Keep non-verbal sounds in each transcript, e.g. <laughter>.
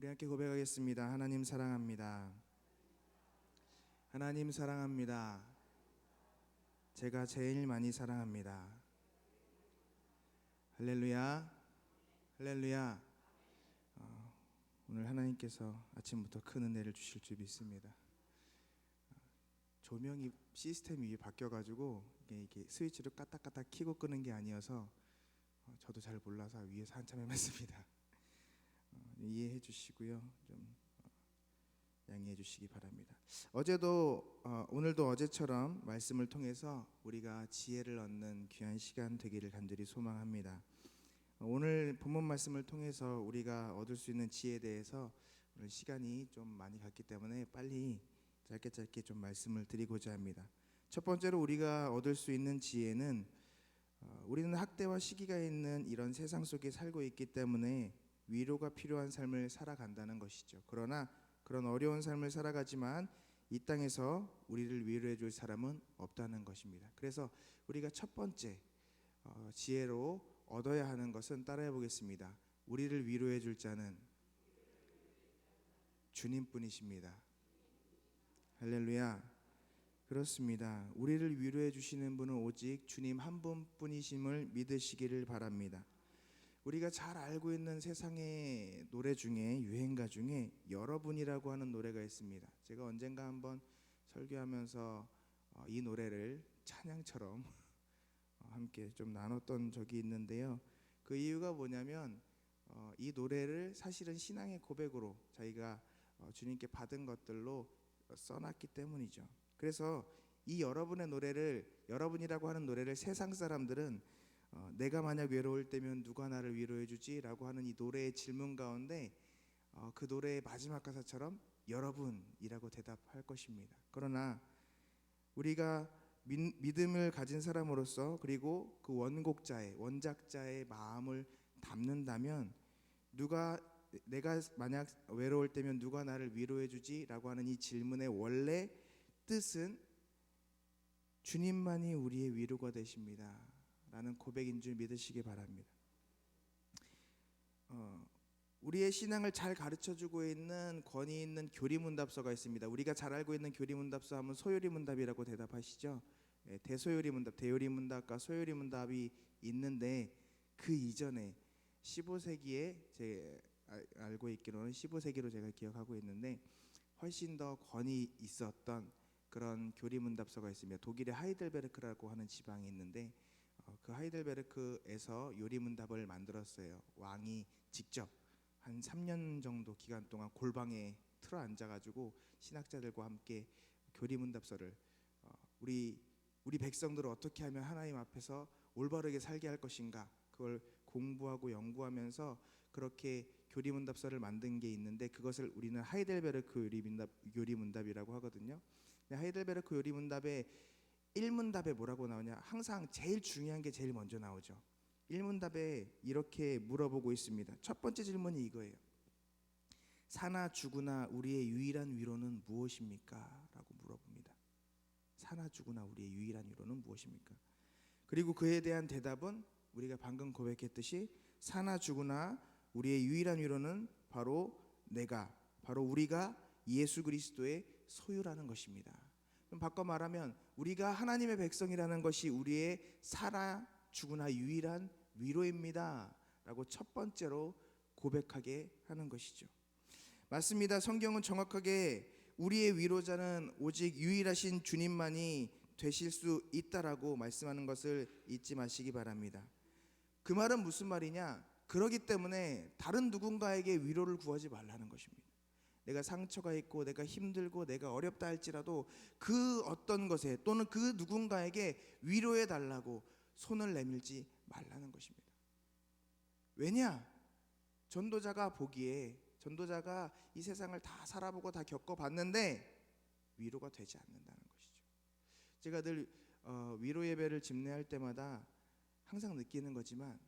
우리 함께 고백하겠습니다. 하나님 사랑합니다. 하나님 사랑합니다. 제가 제일 많이 사랑합니다. 할렐루야. 할렐루야. 어, 오늘 하나님께서 아침부터 큰 은혜를 주실 줄 믿습니다. 어, 조명이 시스템이 바뀌어가지고 이게, 이게 스위치를 까딱까딱 키고 끄는 게 아니어서 어, 저도 잘 몰라서 위에서 한참 헤맸습니다. 어, 이해해 주시고요. 좀 어, 양해해 주시기 바랍니다. 어제도 어, 오늘도 어제처럼 말씀을 통해서 우리가 지혜를 얻는 귀한 시간 되기를 간절히 소망합니다. 어, 오늘 본문 말씀을 통해서 우리가 얻을 수 있는 지혜에 대해서 오늘 시간이 좀 많이 갔기 때문에 빨리 짧게 짧게 좀 말씀을 드리고자 합니다. 첫 번째로 우리가 얻을 수 있는 지혜는 어, 우리는 학대와 시기가 있는 이런 세상 속에 살고 있기 때문에 위로가 필요한 삶을 살아간다는 것이죠. 그러나 그런 어려운 삶을 살아가지만 이 땅에서 우리를 위로해 줄 사람은 없다는 것입니다. 그래서 우리가 첫 번째 어, 지혜로 얻어야 하는 것은 따라해 보겠습니다. 우리를 위로해 줄 자는 주님뿐이십니다. 할렐루야. 그렇습니다. 우리를 위로해 주시는 분은 오직 주님 한 분뿐이심을 믿으시기를 바랍니다. 우리가 잘 알고 있는 세상의 노래 중에 유행가 중에 여러분이라고 하는 노래가 있습니다. 제가 언젠가 한번 설교하면서 어, 이 노래를 찬양처럼 <laughs> 어, 함께 좀 나눴던 적이 있는데요. 그 이유가 뭐냐면 어, 이 노래를 사실은 신앙의 고백으로 자기가 어, 주님께 받은 것들로 써놨기 때문이죠. 그래서 이 여러분의 노래를 여러분이라고 하는 노래를 세상 사람들은 어, 내가 만약 외로울 때면 누가 나를 위로해 주지라고 하는 이 노래의 질문 가운데 어, 그 노래의 마지막 가사처럼 여러분이라고 대답할 것입니다. 그러나 우리가 믿, 믿음을 가진 사람으로서 그리고 그 원곡자의 원작자의 마음을 담는다면 누가 내가 만약 외로울 때면 누가 나를 위로해 주지라고 하는 이 질문의 원래 뜻은 주님만이 우리의 위로가 되십니다. 라는 고백인 줄 믿으시기 바랍니다. 어, 우리의 신앙을 잘 가르쳐 주고 있는 권위 있는 교리문답서가 있습니다. 우리가 잘 알고 있는 교리문답서 하면 소요리문답이라고 대답하시죠. 예, 대소요리문답, 대요리문답과 소요리문답이 있는데 그 이전에 15세기에 제 아- 알고 있기로는 15세기로 제가 기억하고 있는데 훨씬 더 권위 있었던 그런 교리문답서가 있습니다. 독일의 하이델베르크라고 하는 지방이 있는데 어, 그 하이델베르크에서 요리문답을 만들었어요. 왕이 직접 한 3년 정도 기간 동안 골방에 틀어 앉아가지고 신학자들과 함께 교리문답서를 어, 우리 우리 백성들을 어떻게 하면 하나님 앞에서 올바르게 살게 할 것인가 그걸 공부하고 연구하면서 그렇게 교리문답서를 만든 게 있는데 그것을 우리는 하이델베르크 요리문답 요리문답이라고 하거든요. 하이델베르크 요리문답의 1문답에 뭐라고 나오냐? 항상 제일 중요한 게 제일 먼저 나오죠. 1문답에 이렇게 물어보고 있습니다. 첫 번째 질문이 이거예요. 사나 죽으나 우리의 유일한 위로는 무엇입니까? 라고 물어봅니다. 사나 죽으나 우리의 유일한 위로는 무엇입니까? 그리고 그에 대한 대답은 우리가 방금 고백했듯이 사나 죽으나 우리의 유일한 위로는 바로 내가 바로 우리가 예수 그리스도의 소유라는 것입니다. 바꿔 말하면 우리가 하나님의 백성이라는 것이 우리의 살아 죽으나 유일한 위로입니다 라고 첫 번째로 고백하게 하는 것이죠. 맞습니다. 성경은 정확하게 우리의 위로자는 오직 유일하신 주님만이 되실 수 있다라고 말씀하는 것을 잊지 마시기 바랍니다. 그 말은 무슨 말이냐? 그러기 때문에 다른 누군가에게 위로를 구하지 말라는 것입니다. 내가 상처가 있고 내가 힘들고 내가 어렵다 할지라도 그 어떤 것에 또는 그 누군가에게 위로해 달라고 손을 내밀지 말라는 것입니다. 왜냐? 전도자가 보기에 전도자가 이 세상을 다 살아보고 다 겪어봤는데 위로가 되지 않는다는 것이죠. 제가 늘 어, 위로 예배를 집례할 때마다 항상 느끼는 거지만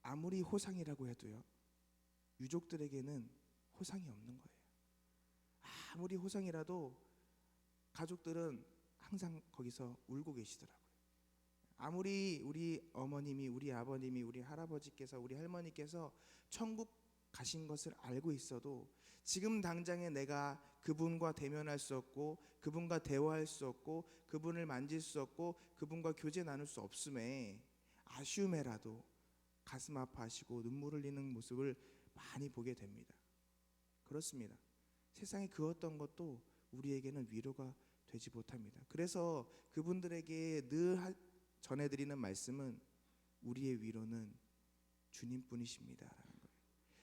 아무리 호상이라고 해도요 유족들에게는 호상이 없는 거예요. 아무리 호상이라도 가족들은 항상 거기서 울고 계시더라고요. 아무리 우리 어머님이, 우리 아버님이, 우리 할아버지께서, 우리 할머니께서 천국 가신 것을 알고 있어도 지금 당장에 내가 그분과 대면할 수 없고 그분과 대화할 수 없고 그분을 만질 수 없고 그분과 교제 나눌 수 없음에 아쉬움에라도 가슴 아파하시고 눈물 흘리는 모습을 많이 보게 됩니다. 그렇습니다. 세상에 그 어떤 것도 우리에게는 위로가 되지 못합니다. 그래서 그분들에게 늘 하- 전해드리는 말씀은 우리의 위로는 주님뿐이십니다라는 거예요.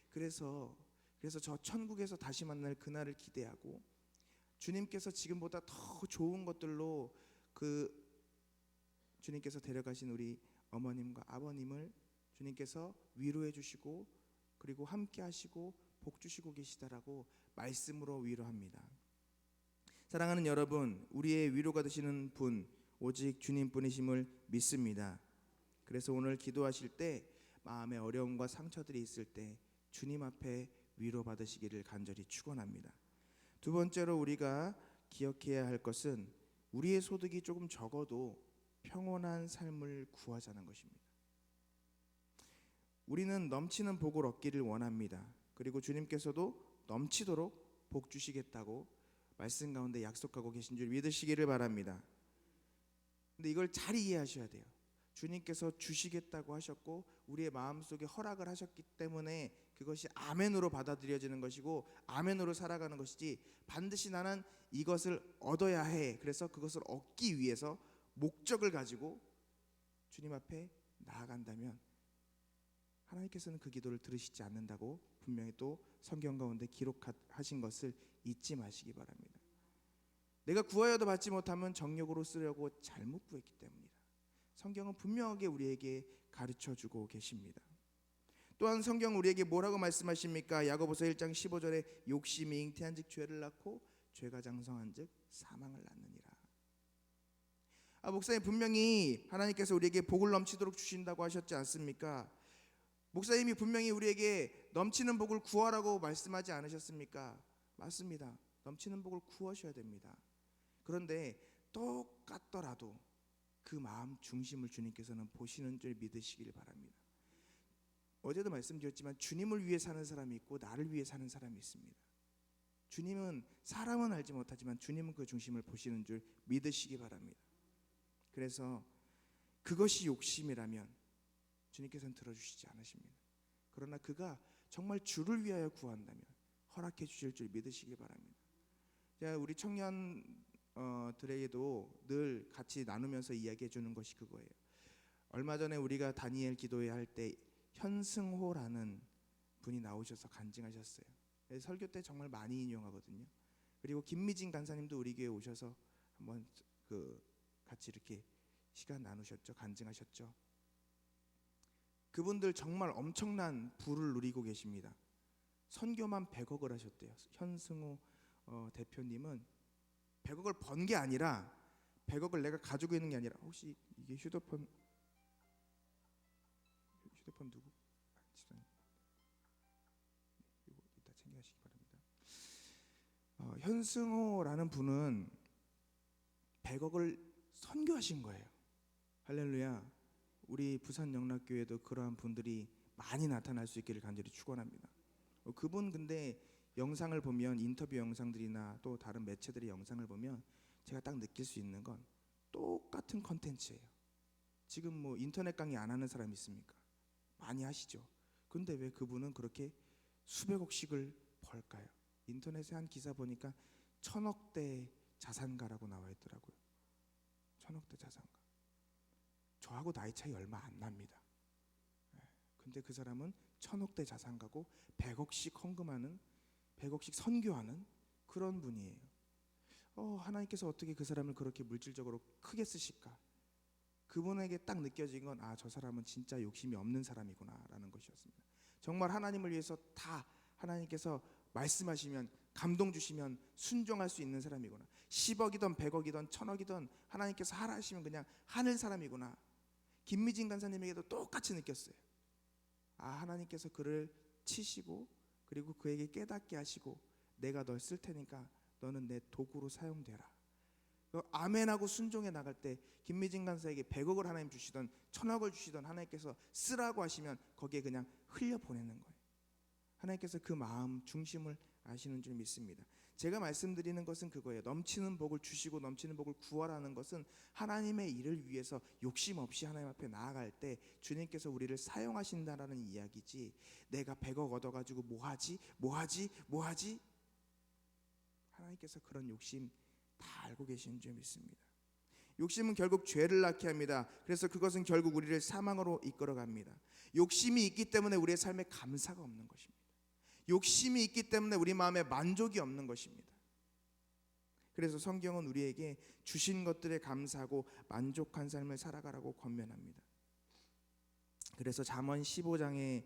그래서 그래서 저 천국에서 다시 만날 그날을 기대하고 주님께서 지금보다 더 좋은 것들로 그 주님께서 데려가신 우리 어머님과 아버님을 주님께서 위로해 주시고 그리고 함께 하시고 복 주시고 계시다라고 말씀으로 위로합니다. 사랑하는 여러분, 우리의 위로가 되시는 분 오직 주님뿐이심을 믿습니다. 그래서 오늘 기도하실 때 마음의 어려움과 상처들이 있을 때 주님 앞에 위로 받으시기를 간절히 축원합니다. 두 번째로 우리가 기억해야 할 것은 우리의 소득이 조금 적어도 평온한 삶을 구하자는 것입니다. 우리는 넘치는 복을 얻기를 원합니다. 그리고 주님께서도 넘치도록 복 주시겠다고 말씀 가운데 약속하고 계신 줄 믿으시기를 바랍니다. 근데 이걸 잘 이해하셔야 돼요. 주님께서 주시겠다고 하셨고 우리의 마음속에 허락을 하셨기 때문에 그것이 아멘으로 받아들여지는 것이고 아멘으로 살아가는 것이지 반드시 나는 이것을 얻어야 해. 그래서 그것을 얻기 위해서 목적을 가지고 주님 앞에 나아간다면 하나님께서는 그 기도를 들으시지 않는다고 분명히 또 성경 가운데 기록하신 것을 잊지 마시기 바랍니다. 내가 구하여도 받지 못하면 정욕으로 쓰려고 잘못 구했기 때문이다. 성경은 분명하게 우리에게 가르쳐 주고 계십니다. 또한 성경 우리에게 뭐라고 말씀하십니까? 야고보서 1장 15절에 욕심이 잉태한즉 죄를 낳고 죄가 장성한즉 사망을 낳느니라. 아 목사님 분명히 하나님께서 우리에게 복을 넘치도록 주신다고 하셨지 않습니까? 목사님이 분명히 우리에게 넘치는 복을 구하라고 말씀하지 않으셨습니까? 맞습니다. 넘치는 복을 구하셔야 됩니다. 그런데 똑같더라도 그 마음 중심을 주님께서는 보시는 줄 믿으시길 바랍니다. 어제도 말씀드렸지만 주님을 위해 사는 사람이 있고 나를 위해 사는 사람이 있습니다. 주님은 사람은 알지 못하지만 주님은 그 중심을 보시는 줄 믿으시기 바랍니다. 그래서 그것이 욕심이라면 주님께서는 들어주시지 않으십니다. 그러나 그가 정말 주를 위하여 구한다면 허락해 주실 줄 믿으시기 바랍니다. 자, 우리 청년들에게도 늘 같이 나누면서 이야기해 주는 것이 그거예요. 얼마 전에 우리가 다니엘 기도회 할 때 현승호라는 분이 나오셔서 간증하셨어요. 네, 설교 때 정말 많이 인용하거든요. 그리고 김미진 간사님도 우리 교회 오셔서 한번 그 같이 이렇게 시간 나누셨죠, 간증하셨죠. 그분들 정말 엄청난 부를 누리고 계십니다. 선교만 100억을 하셨대요. 현승호 어, 대표님은 100억을 번 게 아니라 100억을 내가 가지고 있는 게 아니라 혹시 이게 휴대폰 휴대폰 누구? 이거 이따 챙겨가시기 바랍니다. 어, 현승호라는 분은 100억을 선교하신 거예요. 할렐루야. 우리 부산 영락교회도 그러한 분들이 많이 나타날 수 있기를 간절히 축원합니다. 어, 그분 근데 영상을 보면 인터뷰 영상들이나 또 다른 매체들의 영상을 보면 제가 딱 느낄 수 있는 건 똑같은 컨텐츠예요. 지금 뭐 인터넷 강의 안 하는 사람 있습니까? 많이 하시죠. 근데 왜 그분은 그렇게 수백억씩을 벌까요? 인터넷에 한 기사 보니까 천억대 자산가라고 나와 있더라고요. 천억대 자산가. 저하고 나이 차이 얼마 안 납니다. 예. 근데 그 사람은 천억대 자산 가고 백억씩 헌금하는 백억씩 선교하는 그런 분이에요. 어, 하나님께서 어떻게 그 사람을 그렇게 물질적으로 크게 쓰실까? 그분에게 딱 느껴진 건 아, 저 사람은 진짜 욕심이 없는 사람이구나라는 것이었습니다. 정말 하나님을 위해서 다 하나님께서 말씀하시면 감동 주시면 순종할 수 있는 사람이구나. 10억이든 100억이든 1000억이든 하나님께서 하라 하시면 그냥 하는 사람이구나. 김미진 간사님에게도 똑같이 느꼈어요. 아, 하나님께서 그를 치시고 그리고 그에게 깨닫게 하시고 내가 널 쓸 테니까 너는 내 도구로 사용되라. 그 아멘하고 순종해 나갈 때 김미진 간사에게 100억을 하나님 주시던 천억을 주시던 하나님께서 쓰라고 하시면 거기에 그냥 흘려 보내는 거예요. 하나님께서 그 마음 중심을 아시는 줄 믿습니다. 제가 말씀드리는 것은 그거예요. 넘치는 복을 주시고 넘치는 복을 구하라는 것은 하나님의 일을 위해서 욕심 없이 하나님 앞에 나아갈 때 주님께서 우리를 사용하신다라는 이야기지. 내가 100억 얻어가지고 뭐하지, 뭐하지, 뭐하지. 하나님께서 그런 욕심 다 알고 계시는 줄 믿습니다. 욕심은 결국 죄를 낳게 합니다. 그래서 그것은 결국 우리를 사망으로 이끌어갑니다. 욕심이 있기 때문에 우리의 삶에 감사가 없는 것입니다. 욕심이 있기 때문에 우리 마음에 만족이 없는 것입니다. 그래서 성경은 우리에게 주신 것들에 감사하고 만족한 삶을 살아가라고 권면합니다. 그래서 잠언 15장에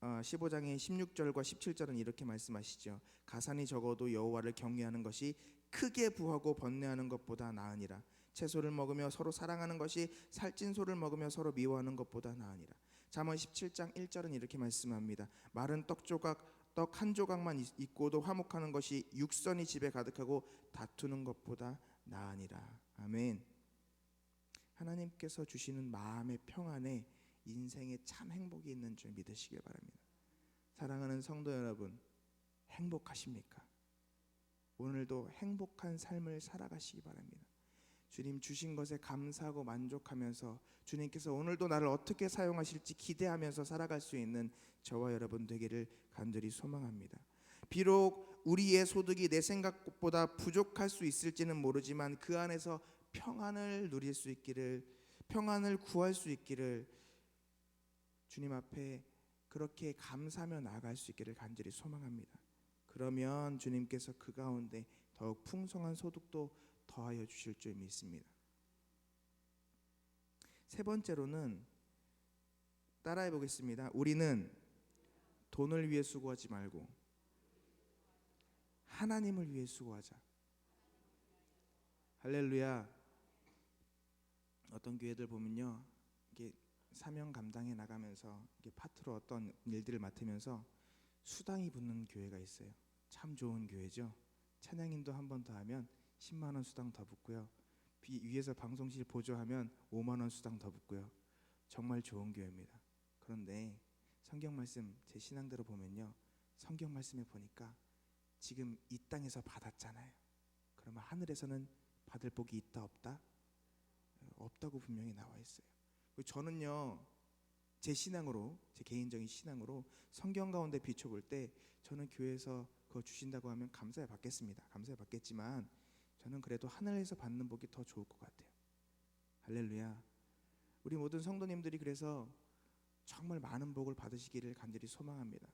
어, 15장의 16절과 17절은 이렇게 말씀하시죠. 가산이 적어도 여호와를 경외하는 것이 크게 부하고 번뇌하는 것보다 나으니라. 채소를 먹으며 서로 사랑하는 것이 살찐 소를 먹으며 서로 미워하는 것보다 나으니라. 잠언 17장 1절은 이렇게 말씀합니다. 마른 떡 조각 떡 한 조각만 있- 있고도 화목하는 것이 육선이 집에 가득하고 다투는 것보다 나으니라. 아멘. 하나님께서 주시는 마음의 평안에 인생에 참 행복이 있는 줄 믿으시길 바랍니다. 사랑하는 성도 여러분, 행복하십니까? 오늘도 행복한 삶을 살아가시기 바랍니다. 주님 주신 것에 감사하고 만족하면서 주님께서 오늘도 나를 어떻게 사용하실지 기대하면서 살아갈 수 있는 저와 여러분 되기를 간절히 소망합니다. 비록 우리의 소득이 내 생각보다 부족할 수 있을지는 모르지만 그 안에서 평안을 누릴 수 있기를 평안을 구할 수 있기를 주님 앞에 그렇게 감사하며 나아갈 수 있기를 간절히 소망합니다. 그러면 주님께서 그 가운데 더욱 풍성한 소득도 더하여 주실 줄 믿습니다. 세 번째로는 따라해 보겠습니다. 우리는 돈을 위해 수고하지 말고 하나님을 위해 수고하자. 할렐루야. 어떤 교회들 보면요. 이게 사명 감당해 나가면서 이게 파트로 어떤 일들을 맡으면서 수당이 붙는 교회가 있어요. 참 좋은 교회죠. 찬양인도 한 번 더 하면 10만 원 수당 더 붙고요. 비, 위에서 방송실 보조하면 5만 원 수당 더 붙고요. 정말 좋은 교회입니다. 그런데 성경 말씀 제 신앙대로 보면요. 성경 말씀에 보니까 지금 이 땅에서 받았잖아요. 그러면 하늘에서는 받을 복이 있다 없다? 없다고 분명히 나와 있어요. 그리고 저는요. 제 신앙으로 제 개인적인 신앙으로 성경 가운데 비춰볼 때 저는 교회에서 그거 주신다고 하면 감사해 받겠습니다. 감사해 받겠지만 저는 그래도 하늘에서 받는 복이 더 좋을 것 같아요. 할렐루야. 우리 모든 성도님들이 그래서 정말 많은 복을 받으시기를 간절히 소망합니다.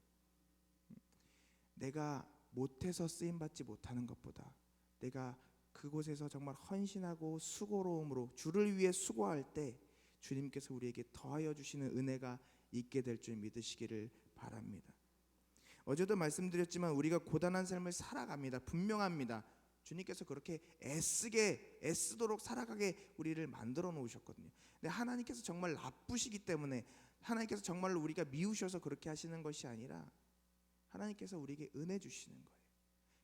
내가 못해서 쓰임 받지 못하는 것보다 내가 그곳에서 정말 헌신하고 수고로움으로 주를 위해 수고할 때 주님께서 우리에게 더하여 주시는 은혜가 있게 될 줄 믿으시기를 바랍니다. 어제도 말씀드렸지만 우리가 고단한 삶을 살아갑니다. 분명합니다. 주님께서 그렇게 애쓰게 애쓰도록 살아가게 우리를 만들어 놓으셨거든요. 근데 하나님께서 정말 나쁘시기 때문에 하나님께서 정말로 우리가 미우셔서 그렇게 하시는 것이 아니라 하나님께서 우리에게 은혜 주시는 거예요.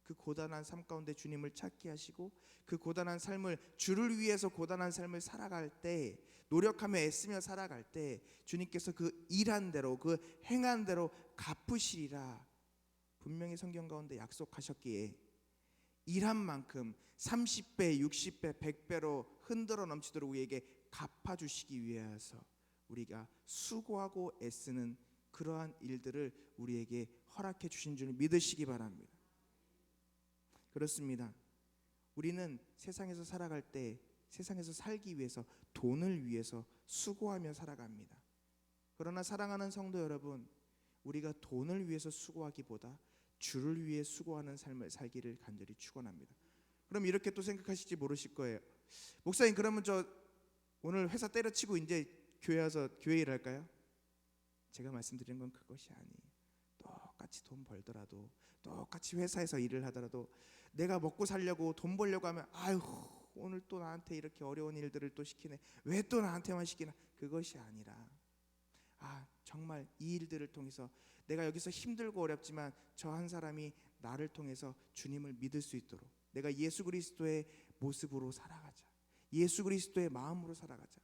그 고단한 삶 가운데 주님을 찾게 하시고 그 고단한 삶을 주를 위해서 고단한 삶을 살아갈 때 노력하며 애쓰며 살아갈 때 주님께서 그 일한 대로 그 행한 대로 갚으시리라 분명히 성경 가운데 약속하셨기에 일한 만큼 30배, 60배, 100배로 흔들어 넘치도록 우리에게 갚아 주시기 위해서 우리가 수고하고 애쓰는 그러한 일들을 우리에게 허락해 주신 줄 믿으시기 바랍니다. 그렇습니다. 우리는 세상에서 살아갈 때 세상에서 살기 위해서 돈을 위해서 수고하며 살아갑니다. 그러나 사랑하는 성도 여러분, 우리가 돈을 위해서 수고하기보다 주를 위해 수고하는 삶을 살기를 간절히 축원합니다. 그럼 이렇게 또 생각하실지 모르실 거예요. 목사님 그러면 저 오늘 회사 때려치고 이제 교회 와서 교회 일할까요? 제가 말씀드린 건 그것이 아니에요. 똑같이 돈 벌더라도 똑같이 회사에서 일을 하더라도 내가 먹고 살려고 돈 벌려고 하면 아유 오늘 또 나한테 이렇게 어려운 일들을 또 시키네 왜 또 나한테만 시키나 그것이 아니라 아 정말 이 일들을 통해서 내가 여기서 힘들고 어렵지만 저 한 사람이 나를 통해서 주님을 믿을 수 있도록 내가 예수 그리스도의 모습으로 살아가자 예수 그리스도의 마음으로 살아가자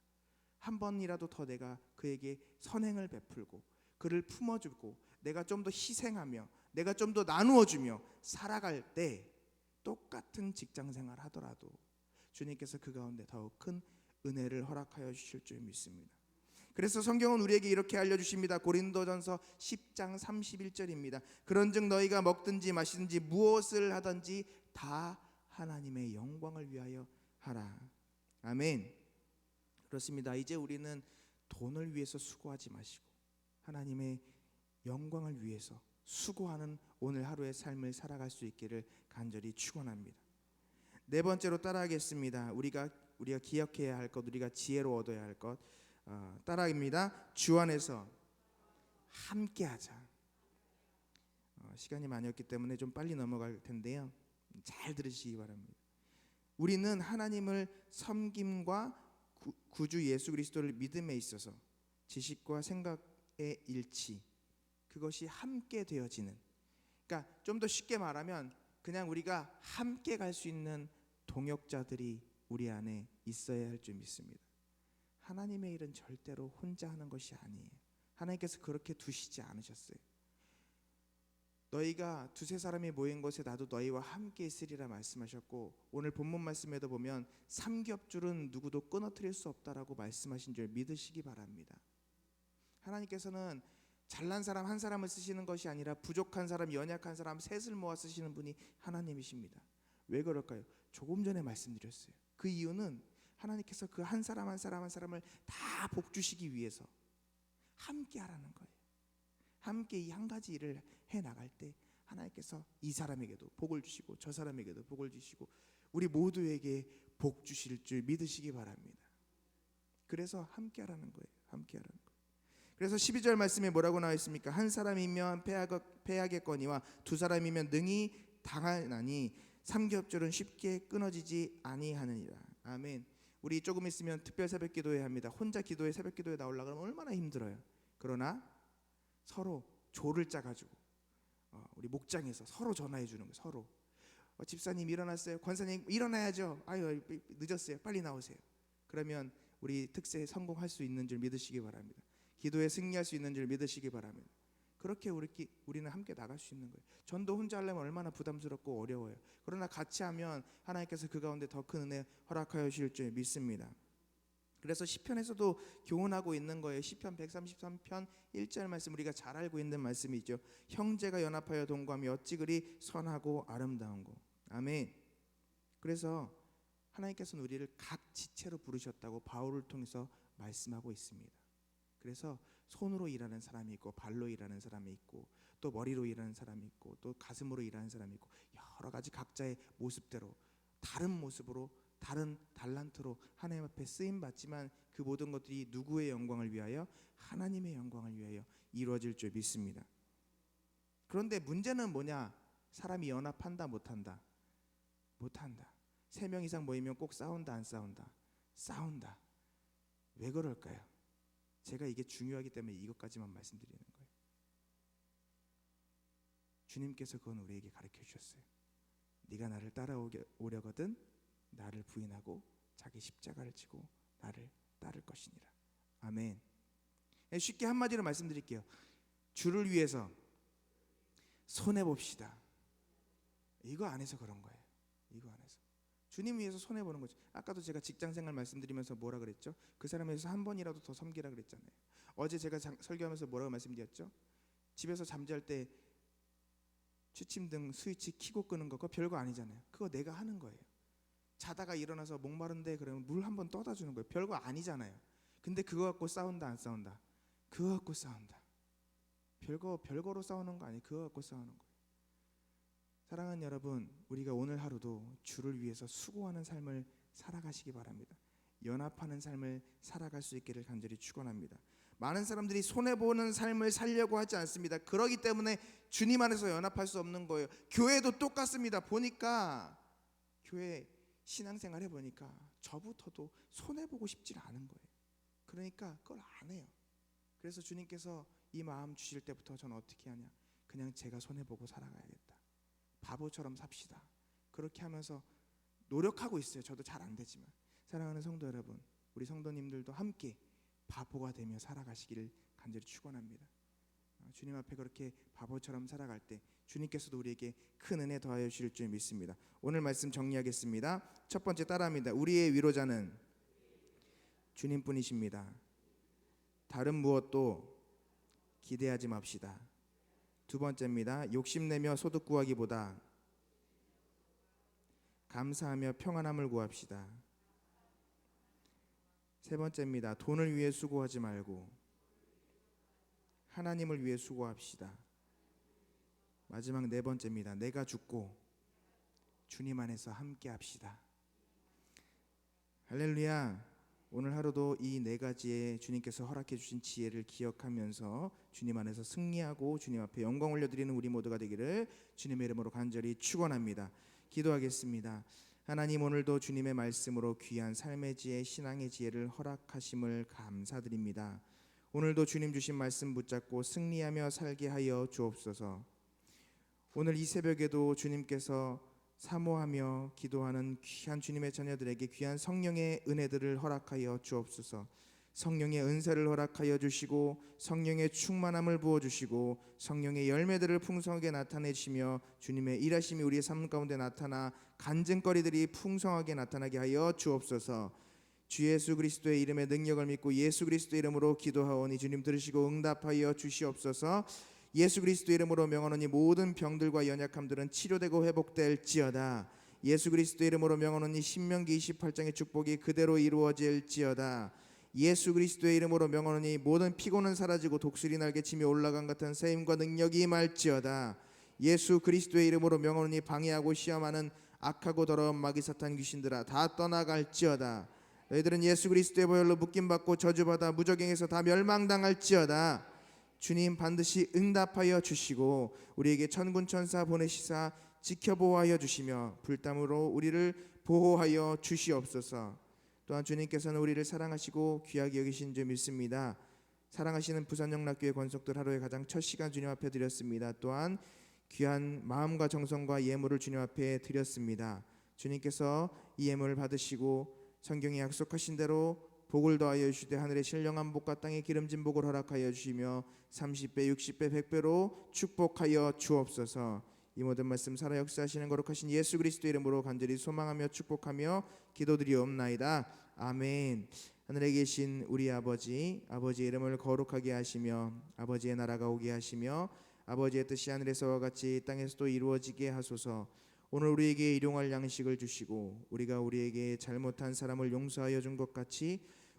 한 번이라도 더 내가 그에게 선행을 베풀고 그를 품어주고 내가 좀 더 희생하며 내가 좀 더 나누어주며 살아갈 때 똑같은 직장 생활 하더라도 주님께서 그 가운데 더욱 큰 은혜를 허락하여 주실 줄 믿습니다. 그래서 성경은 우리에게 이렇게 알려주십니다. 고린도전서 10장 31절입니다. 그런즉 너희가 먹든지 마시든지 무엇을 하든지 다 하나님의 영광을 위하여 하라. 아멘. 그렇습니다. 이제 우리는 돈을 위해서 수고하지 마시고 하나님의 영광을 위해서 수고하는 오늘 하루의 삶을 살아갈 수 있기를 간절히 축원합니다. 네 번째로 따라하겠습니다. 우리가 우리가 기억해야 할 것, 우리가 지혜로 얻어야 할 것. 어, 따라입니다. 주 안에서 함께하자. 어, 시간이 많이 없기 때문에 좀 빨리 넘어갈 텐데요. 잘 들으시기 바랍니다. 우리는 하나님을 섬김과 구, 구주 예수 그리스도를 믿음에 있어서 지식과 생각의 일치 그것이 함께 되어지는 그러니까 좀 더 쉽게 말하면 그냥 우리가 함께 갈 수 있는 동역자들이 우리 안에 있어야 할 줄 믿습니다. 하나님의 일은 절대로 혼자 하는 것이 아니에요. 하나님께서 그렇게 두시지 않으셨어요. 너희가 두세 사람이 모인 곳에 나도 너희와 함께 있으리라 말씀하셨고 오늘 본문 말씀에도 보면 삼겹줄은 누구도 끊어뜨릴 수 없다라고 말씀하신 줄 믿으시기 바랍니다. 하나님께서는 잘난 사람 한 사람을 쓰시는 것이 아니라 부족한 사람, 연약한 사람 셋을 모아 쓰시는 분이 하나님이십니다. 왜 그럴까요? 조금 전에 말씀드렸어요. 그 이유는 하나님께서 그 한 사람 한 사람 한 사람을 다 복 주시기 위해서 함께 하라는 거예요. 함께 이 한 가지 일을 해 나갈 때 하나님께서 이 사람에게도 복을 주시고 저 사람에게도 복을 주시고 우리 모두에게 복 주실 줄 믿으시기 바랍니다. 그래서 함께 하라는 거예요. 함께 하라는. 그래서 12절 말씀에 뭐라고 나와 있습니까? 한 사람이면 패하겠, 패하겠거니와 두 사람이면 능히 당하나니 삼겹줄은 쉽게 끊어지지 아니하느니라. 아멘. 우리 조금 있으면 특별 새벽 기도회 합니다. 혼자 기도회 새벽 기도회 나올라 그러면 얼마나 힘들어요. 그러나 서로 조를 짜 가지고 어, 우리 목장에서 서로 전화해 주는 거예요. 서로 어, 집사님 일어났어요. 권사님 일어나야죠. 아유 늦었어요. 빨리 나오세요. 그러면 우리 특세에 성공할 수 있는 줄 믿으시기 바랍니다. 기도에 승리할 수 있는 줄 믿으시기 바랍니다. 그렇게 우리 우리는 함께 나갈 수 있는 거예요. 전도 혼자 하려면 얼마나 부담스럽고 어려워요. 그러나 같이 하면 하나님께서 그 가운데 더 큰 은혜 허락하여 주실 줄 믿습니다. 그래서 시편에서도 교훈하고 있는 거예요. 시편 133편 1절 말씀 우리가 잘 알고 있는 말씀이죠. 형제가 연합하여 동거하며 어찌 그리 선하고 아름다운고. 아멘. 그래서 하나님께서는 우리를 각 지체로 부르셨다고 바울을 통해서 말씀하고 있습니다. 그래서 손으로 일하는 사람이 있고 발로 일하는 사람이 있고 또 머리로 일하는 사람이 있고 또 가슴으로 일하는 사람이 있고 여러 가지 각자의 모습대로 다른 모습으로 다른 달란트로 하나님 앞에 쓰임 받지만 그 모든 것들이 누구의 영광을 위하여 하나님의 영광을 위하여 이루어질 줄 믿습니다. 그런데 문제는 뭐냐? 사람이 연합한다 못한다. 못한다. 세 명 이상 모이면 꼭 싸운다 안 싸운다. 싸운다. 왜 그럴까요? 제가 이게 중요하기 때문에 이것까지만 말씀드리는 거예요. 주님께서 그건 우리에게 가르쳐 주셨어요. 네가 나를 따라오려거든 나를 부인하고 자기 십자가를 지고 나를 따를 것이니라. 아멘. 예, 쉽게 한마디로 말씀드릴게요. 주를 위해서 손해 봅시다. 이거 안에서 그런 거예요. 이거 안에서. 주님 위해서 손해 보는 거죠. 아까도 제가 직장 생활 말씀드리면서 뭐라 그랬죠? 그 사람에서 한 번이라도 더 섬기라 그랬잖아요. 어제 제가 장, 설교하면서 뭐라고 말씀드렸죠? 집에서 잠잘 때 취침 등 스위치 키고 끄는 거 그거 별거 아니잖아요. 그거 내가 하는 거예요. 자다가 일어나서 목마른데 그러면 물 한 번 떠다 주는 거예요. 별거 아니잖아요. 근데 그거 갖고 싸운다 안 싸운다? 그거 갖고 싸운다. 별거 별거로 싸우는 거 아니에요. 그거 갖고 싸우는 거예요. 사랑하는 여러분, 우리가 오늘 하루도 주를 위해서 수고하는 삶을 살아가시기 바랍니다. 연합하는 삶을 살아갈 수 있기를 간절히 축원합니다. 많은 사람들이 손해 보는 삶을 살려고 하지 않습니다. 그러기 때문에 주님 안에서 연합할 수 없는 거예요. 교회도 똑같습니다. 보니까 교회 신앙생활 해 보니까 저부터도 손해 보고 싶지 않은 거예요. 그러니까 그걸 안 해요. 그래서 주님께서 이 마음 주실 때부터 저는 어떻게 하냐? 그냥 제가 손해 보고 살아가야겠다. 바보처럼 삽시다. 그렇게 하면서 노력하고 있어요. 저도 잘 안 되지만 사랑하는 성도 여러분, 우리 성도님들도 함께 바보가 되며 살아가시기를 간절히 축원합니다. 주님 앞에 그렇게 바보처럼 살아갈 때 주님께서도 우리에게 큰 은혜 더하여 주실 줄 믿습니다. 오늘 말씀 정리하겠습니다. 첫 번째 따라합니다. 우리의 위로자는 주님뿐이십니다. 다른 무엇도 기대하지 맙시다. 두 번째입니다. 욕심내며 소득 구하기보다 감사하며 평안함을 구합시다. 세 번째입니다. 돈을 위해 수고하지 말고 하나님을 위해 수고합시다. 마지막 네 번째입니다. 내가 죽고 주님 안에서 함께 합시다. 할렐루야. 오늘 하루도 이 네 가지의 주님께서 허락해 주신 지혜를 기억하면서 주님 안에서 승리하고 주님 앞에 영광 올려드리는 우리 모두가 되기를 주님의 이름으로 간절히 축원합니다. 기도하겠습니다. 하나님 오늘도 주님의 말씀으로 귀한 삶의 지혜, 신앙의 지혜를 허락하심을 감사드립니다. 오늘도 주님 주신 말씀 붙잡고 승리하며 살게 하여 주옵소서. 오늘 이 새벽에도 주님께서 사모하며 기도하는 귀한 주님의 자녀들에게 귀한 성령의 은혜들을 허락하여 주옵소서. 성령의 은사를 허락하여 주시고 성령의 충만함을 부어 주시고 성령의 열매들을 풍성하게 나타내시며 주님의 일하심이 우리의 삶 가운데 나타나 간증거리들이 풍성하게 나타나게 하여 주옵소서. 주 예수 그리스도의 이름의 능력을 믿고 예수 그리스도의 이름으로 기도하오니 주님 들으시고 응답하여 주시옵소서. 예수 그리스도 이름으로 명하노니 모든 병들과 연약함들은 치료되고 회복될지어다. 예수 그리스도 이름으로 명하노니 신명기 28장의 축복이 그대로 이루어질지어다. 예수 그리스도의 이름으로 명하노니 모든 피곤은 사라지고 독수리 날개치며 올라간 같은 새 힘과 능력이 임할지어다. 예수 그리스도의 이름으로 명하노니 방해하고 시험하는 악하고 더러운 마귀 사탄 귀신들아 다 떠나갈지어다. 너희들은 예수 그리스도의 보혈로 묶임 받고 저주받아 무적행에서 다 멸망당할지어다. 주님 반드시 응답하여 주시고 우리에게 천군 천사 보내시사 지켜보호하여 주시며 불담으로 우리를 보호하여 주시옵소서. 또한 주님께서는 우리를 사랑하시고 귀하게 여기신 줄 믿습니다. 사랑하시는 부산영락교회 권속들 하루에 가장 첫 시간 주님 앞에 드렸습니다. 또한 귀한 마음과 정성과 예물을 주님 앞에 드렸습니다. 주님께서 이 예물을 받으시고 성경에 약속하신 대로 복을 더하여 주시되 하늘의 신령한 복과 땅의 기름진 복을 허락하여 주시며 30배, 60배, 100배로 축복하여 주옵소서. 이 모든 말씀 살아 역사하시는 거룩하신 예수 그리스도 이름으로 간절히 소망하며 축복하며 기도드리옵나이다. 아멘. 하늘에 계신 우리 아버지, 아버지의 이름을 거룩하게 하시며 아버지의 나라가 오게 하시며 아버지의 뜻이 하늘에서와 같이 땅에서도 이루어지게 하소서. 오늘 우리에게 일용할 양식을 주시고 우리가 우리에게 잘못한 사람을 용서하여 준 것 같이